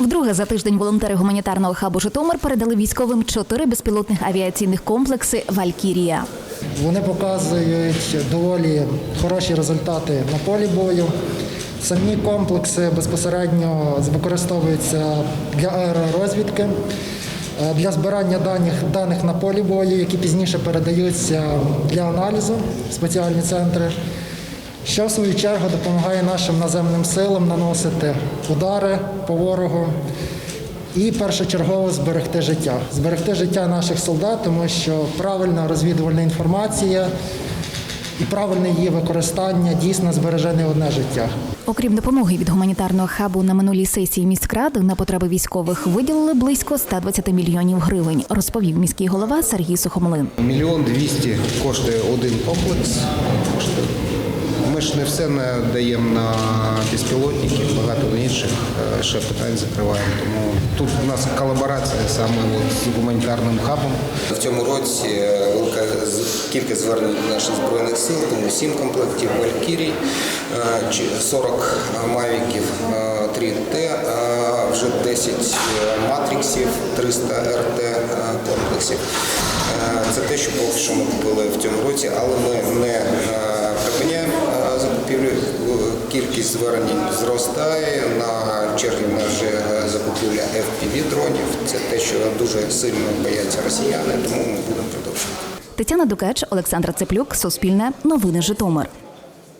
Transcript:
Вдруге за тиждень волонтери гуманітарного хабу Житомир передали військовим чотири безпілотних авіаційних комплекси Валькірія. Вони показують доволі хороші результати на полі бою. Самі комплекси безпосередньо використовуються для аеророзвідки, е, для збирання даних, даних на полі бою, які пізніше передаються для аналізу в спеціальні центри, що в свою чергу допомагає нашим наземним силам наносити удари по ворогу і першочергово зберегти життя. Зберегти життя наших солдат, тому що правильна розвідувальна інформація і правильне її використання дійсно збереже не одне життя. Окрім допомоги від гуманітарного хабу на минулій сесії міськради на потреби військових виділили близько 120 мільйонів гривень, розповів міський голова Сергій Сухомлин. Мільйон двісті коштує один комплекс. Коштує. Ми ж не все не даємо на безпілотники, багато інших е, ще питань закриваємо. Тому тут у нас колаборація саме от з гуманітарним хабом. В цьому році е, велика кількість звернень наших збройних сил, тому 7 комплектів Валькірій, е, 40 мавіків 3Т, е, вже 10 матриксів, 300 РТ комплексів. Це те, що поки що ми купили в цьому році, але ми не припиняємо Кількість звернень зростає. На черги ми вже е, закупівля FPV-дронів. Це те, що дуже сильно бояться росіяни, тому ми будемо продовжувати. Тетяна Дукач, Олександра Цеплюк, Суспільне, Новини Житомир.